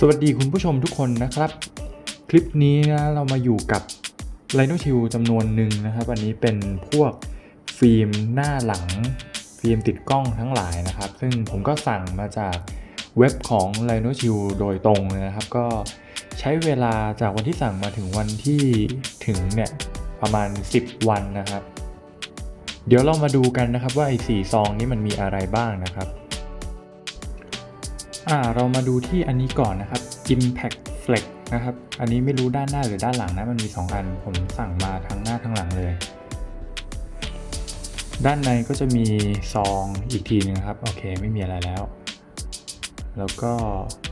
สวัสดีคุณผู้ชมทุกคนนะครับ คลิปนี้นะเรามาอยู่กับไลโนชิวจำนวนหนึ่งนะครับ อันนี้เป็นพวกฟิล์มหน้าหลัง ฟิล์มติดกล้องทั้งหลายนะครับ ซึ่งผมก็สั่งมาจากเว็บของ l i n o s h i e l โดยตรงเลยนะครับ ก็ใช้เวลาจากวันที่สั่งมาถึงวันที่ถึงเนี่ยประมาณ 10 วันนะครับ เดี๋ยวเรามาดูกันนะครับว่าไอ้สี่ซองนี้มันมีอะไรบ้างนะครับ อ่าเรามาดูที่อันนี้ก่อนนะครับ Impact Flex นะครับ อันนี้ไม่รู้ด้านหน้าหรือด้านหลังนะ มันมี 2 อัน ผมสั่งมาทั้งหน้าทั้งหลังเลย ด้านในก็จะมีซองอีกทีนึงครับ โอเค ไม่มีอะไรแล้ว แล้วก็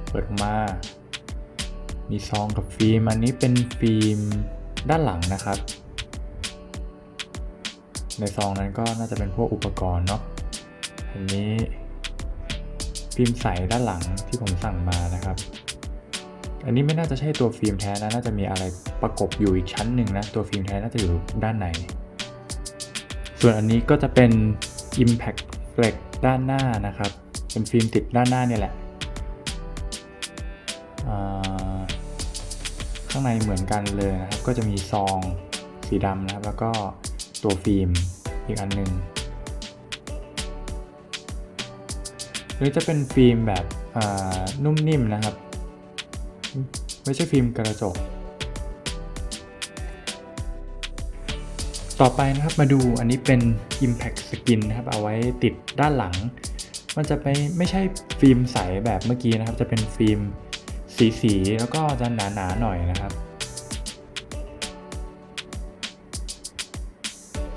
เปิดออกมา มีซองกับฟิล์ม อันนี้เป็นฟิล์มด้านหลังนะครับ ในซองนั้นก็น่าจะเป็นพวกอุปกรณ์เนาะ อันนี้ ฟิล์มใสด้านหลังที่ผมสั่งมานะครับ อันนี้ไม่น่าจะใช่ตัวฟิล์มแท้นะน่าจะมีอะไรประกบอยู่อีกชั้นหนึ่งนะตัวฟิล์มแท้น่าจะอยู่ด้านในส่วนอันนี้ก็จะเป็น Impact Flex ด้านหน้านะครับ เป็นฟิล์มติดด้านหน้าเนี่ยแหละข้างในเหมือนกันเลยนะครับ ก็จะมีซองสีดำนะครับ แล้วก็ตัวฟิล์มอีกอันหนึ่ง หรือจะเป็นฟิล์มแบบอ่านุ่มนิ่มนะครับ ไม่ใช่ฟิล์มกระจก ต่อไปนะครับมาดูอันนี้เป็น Impact Skin นะครับ เอาไว้ติดด้านหลัง มันจะไปไม่ใช่ฟิล์มใสแบบเมื่อกี้นะครับ จะเป็นฟิล์มสีสีแล้วก็จะหนาๆหหน่อยนะครับ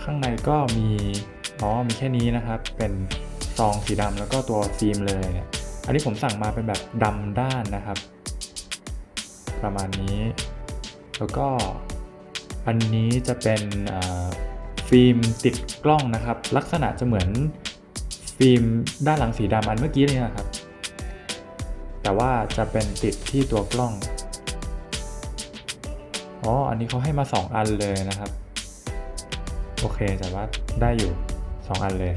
ข้างในก็มีอ๋อมีแค่นี้นะครับเป็น ซองสีดำแล้วก็ตัวฟิล์มเลยเนี่ยอันนี้ผมสั่งมาเป็นแบบดำด้านนะครับ ประมาณนี้ แล้วก็อันนี้จะเป็นฟิล์มติดกล้องนะครับ ลักษณะจะเหมือนฟิล์มด้านหลังสีดำอันเมื่อกี้เลยนะครับ แต่ว่าจะเป็นติดที่ตัวกล้องอ๋ออันนี้เขาให้มา 2 อันเลยนะครับ โอเคแต่ว่าได้อยู่ 2 อันเลย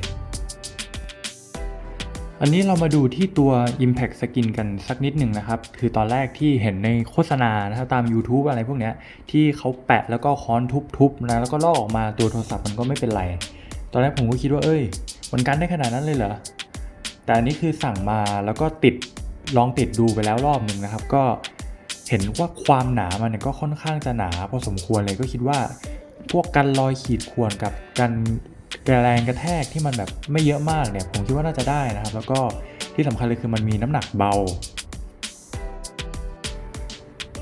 อันนี้เรามาดูที่ตัว Impact Skin กันสักนิดหนึ่งนะครับ คือตอนแรกที่เห็นในโฆษณานะครับตาม YouTube อะไรพวกเนี้ยที่เขาแปะแล้วก็ค้อนทุบๆนะแล้วก็ลอกออกมาตัวโทรศัพท์มันก็ไม่เป็นไร ตอนแรกผมก็คิดว่าเอ้ย มันกันได้ขนาดนั้นเลยเหรอ แต่อันนี้คือสั่งมาแล้วก็ติดลองติดดูไปแล้วรอบหนึ่งนะครับ ก็เห็นว่าความหนามันก็ค่อนข้างจะหนาพอสมควรเลยก็คิดว่าพวกกันรอยขีดข่วนกับกัน แรงกระแทกที่มันแบบไม่เยอะมากเนี่ยผมคิดว่าน่าจะได้นะครับ แล้วก็ที่สำคัญเลยคือมันมีน้ำหนักเบา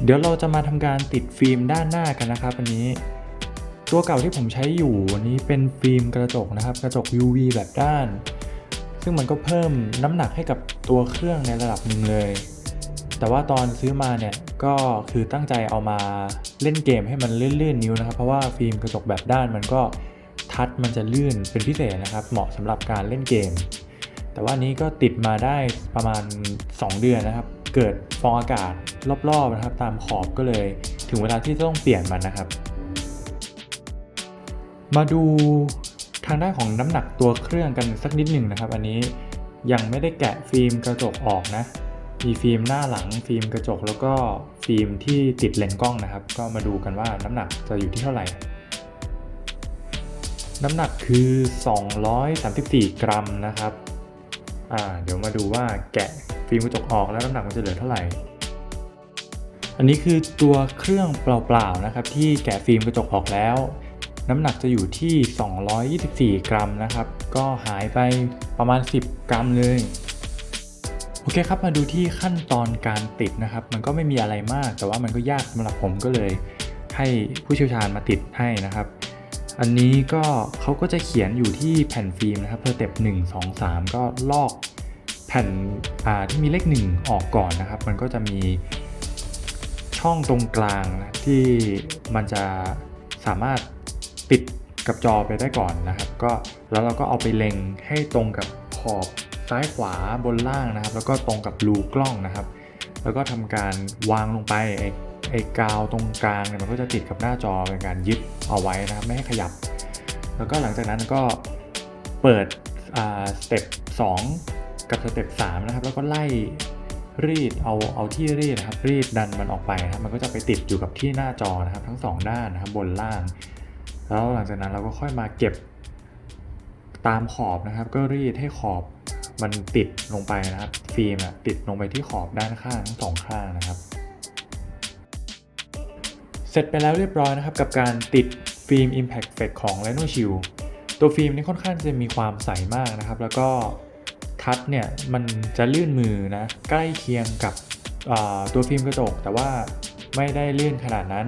เดี๋ยวเราจะมาทำการติดฟิล์มด้านหน้ากันนะครับอันนี้ ตัวเก่าที่ผมใช้อยู่อันนี้เป็นฟิล์มกระจกนะครับ กระจก UV แบบด้าน ซึ่งมันก็เพิ่มน้ำหนักให้กับตัวเครื่องในระดับหนึ่งเลย แต่ว่าตอนซื้อมาเนี่ยก็คือตั้งใจเอามาเล่นเกมให้มันลื่นๆนิ้วนะครับ เพราะว่าฟิล์มกระจกแบบด้านมันก็ ทัชมันจะลื่นเป็นพิเศษนะครับ เหมาะสำหรับการเล่นเกม แต่ว่านี้ก็ติดมาได้ประมาณ 2 เดือนนะครับ เกิดฟองอากาศรอบๆนะครับ ตามขอบก็เลยถึงเวลาที่ต้องเปลี่ยนมันนะครับ มาดูทางด้านของน้ำหนักตัวเครื่องกันสักนิดหนึ่งนะครับ อันนี้ยังไม่ได้แกะฟิล์มกระจกออกนะ มีฟิล์มหน้าหลังฟิล์มกระจกแล้วก็ฟิล์มที่ติดเลนส์กล้องนะครับ ก็มาดูกันว่าน้ำหนักจะอยู่ที่เท่าไหร่ น้ำหนักคือ 234 กรัมนะครับ อ่า เดี๋ยวมาดูว่าแกะฟิล์มกระจกออกแล้วน้ำหนักมันจะเหลือเท่าไหร่ อันนี้คือตัวเครื่องเปล่าๆนะครับ ที่แกะฟิล์มกระจกออกแล้ว น้ำหนักจะอยู่ที่ 224 กรัมนะครับ ก็หายไปประมาณ 10 กรัมเลย โอเคครับ มาดูที่ขั้นตอนการติดนะครับ มันก็ไม่มีอะไรมาก แต่ว่ามันก็ยากสำหรับผมก็เลย ให้ผู้เชี่ยวชาญมาติดให้นะครับ อันนี้ก็เขาก็จะเขียนอยู่ที่แผ่นฟิล์มนะครับสเต็ป1 2 3 ก็ลอกแผ่นอ่าที่มีเลข 1 ออกก่อนนะครับ มันก็จะมีช่องตรงกลางนะที่มันจะสามารถติดกับจอไปได้ก่อนนะครับ ก็แล้วเราก็เอาไปเล็งให้ตรงกับขอบซ้ายขวาบนล่างนะครับ แล้วก็ตรงกับรูกล้องนะครับ แล้วก็ทำการวางลงไป ไอ้กาวตรงกลางเนี่ยมันก็จะติดกับหน้าจอเป็นการยึดเอาไว้นะครับไม่ให้ขยับ แล้วก็หลังจากนั้นก็เปิดสเต็ป2กับสเต็ป3นะครับแล้วก็ไล่รีดเอาเอาที่รีดนะครับรีดดันมันออกไปนะครับมันก็จะไปติดอยู่กับที่หน้าจอนะครับ ทั้งสองด้านนะครับบนล่าง แล้วหลังจากนั้นเราก็ค่อยมาเก็บตามขอบนะครับ ก็รีดให้ขอบมันติดลงไปนะครับ ฟิล์มอะติดลงไปที่ขอบด้านข้างทั้งสองข้างนะครับ ร็จไปแล้วเรียบร้อยนะครับ กับการติดฟิล์ม Impact Flex ของ Leno Shield ตัวฟิล์มนี่ค่อนข้างจะมีความใสมากนะครับ แล้วก็ทัชเนี่ยมันจะลื่นมือนะ ใกล้เคียงกับตัวฟิล์มกระจก แต่ว่าไม่ได้ลื่นขนาดนั้น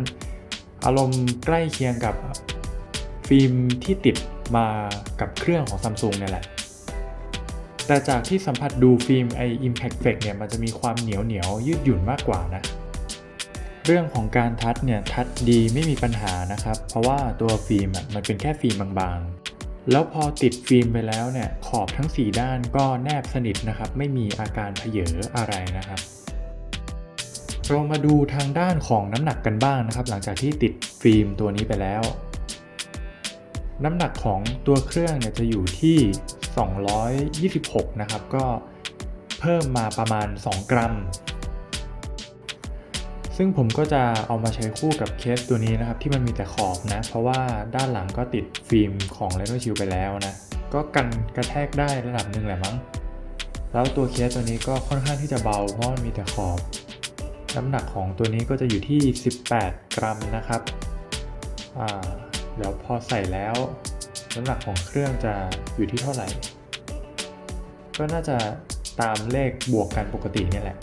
อารมณ์ใกล้เคียงกับฟิล์มที่ติดมากับเครื่องของ Samsung เนี่ยแหละ แต่จากที่สัมผัสดูฟิล์มไอ Impact Flex เนี่ยมันจะมีความเหนียวเหนียวยืดหยุ่นมากกว่านะ เรื่องของการทัชเนี่ยทัชดีไม่มีปัญหานะครับ เพราะว่าตัวฟิล์มมันเป็นแค่ฟิล์มบางๆ แล้วพอติดฟิล์มไปแล้วเนี่ยขอบทั้ง 4 ด้านก็แนบสนิทนะครับ ไม่มีอาการเผยออะไรนะครับเรามาดูทางด้านของน้ำหนักกันบ้างนะครับ หลังจากที่ติดฟิล์มตัวนี้ไปแล้ว น้ำหนักของตัวเครื่องเนี่ยจะอยู่ที่ 226 นะครับ ก็เพิ่มมาประมาณ 2 กรัม ซึ่งผมก็จะเอามาใช้คู่กับเคสตัวนี้นะครับ ที่มันมีแต่ขอบนะ เพราะว่าด้านหลังก็ติดฟิล์มของ Leno Shield ไปแล้วนะ ก็กันกระแทกได้ระดับหนึ่งแหละมั้ง แล้วตัวเคสตัวนี้ก็ค่อนข้างที่จะเบา เพราะมันมีแต่ขอบ น้ำหนักของตัวนี้ก็จะอยู่ที่ 18 กรัมนะครับอ่าเดี๋ยวพอใส่แล้ว น้ำหนักของเครื่องจะอยู่ที่เท่าไหร่ ก็น่าจะตามเลขบวกกันปกติเนี่ยแหละ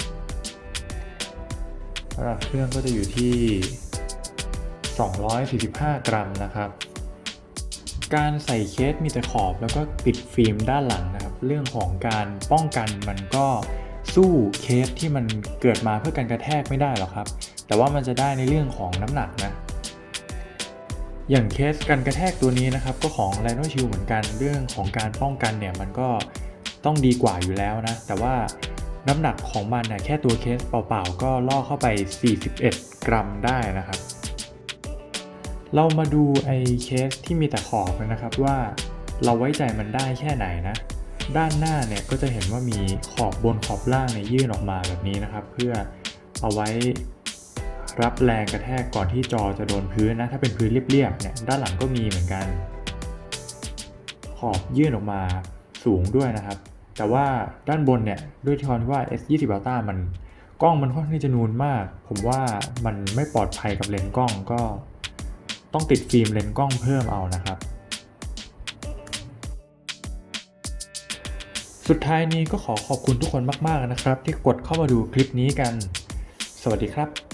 น้ำหนักเครื่องก็จะอยู่ที่ 245 กรัมนะครับ การใส่เคสมีแต่ขอบแล้วก็ปิดฟิล์มด้านหลังนะครับ เรื่องของการป้องกันมันก็สู้เคสที่มันเกิดมาเพื่อการกระแทกไม่ได้หรอกครับ แต่ว่ามันจะได้ในเรื่องของน้ำหนักนะ อย่างเคสกันกระแทกตัวนี้นะครับ ก็ของ Rhino Shield เหมือนกัน เรื่องของการป้องกันเนี่ยมันก็ต้องดีกว่าอยู่แล้วนะ แต่ว่า น้ำหนักของมันนี่ยแค่ตัวเคสเปล่าๆ ก็ล่อเข้าไป 41 กรัมได้นะครับ เรามาดูไอ้เคสที่มีแต่ขอบนนะครับว่าเราไว้ใจมันได้แค่ไหนนะ ด้านหน้าเนี่ยก็จะเห็นว่ามีขอบบนขอบล่างเนี่ยยื่นออกมาแบบนี้นะครับ เพื่อเอาไว้รับแรงกระแทกก่อนที่จอจะโดนพื้นนะ ถ้าเป็นพื้นเรียบๆเนี่ยด้านหลังก็มีเหมือนกัน ขอบยื่นออกมาสูงด้วยนะครับ แต่ว่าด้านบนเนี่ยด้วยที่ความที่ว่า S20 Ultra มันกล้องมันค่อนข้างจะนูนมาก ผมว่ามันไม่ปลอดภัยกับเลนส์กล้องก็ ต้องติดฟิล์มเลนส์กล้องเพิ่มเอานะครับ สุดท้ายนี้ก็ขอขอบคุณทุกคนมาก ๆนะครับ ที่กดเข้ามาดูคลิปนี้กัน สวัสดีครับ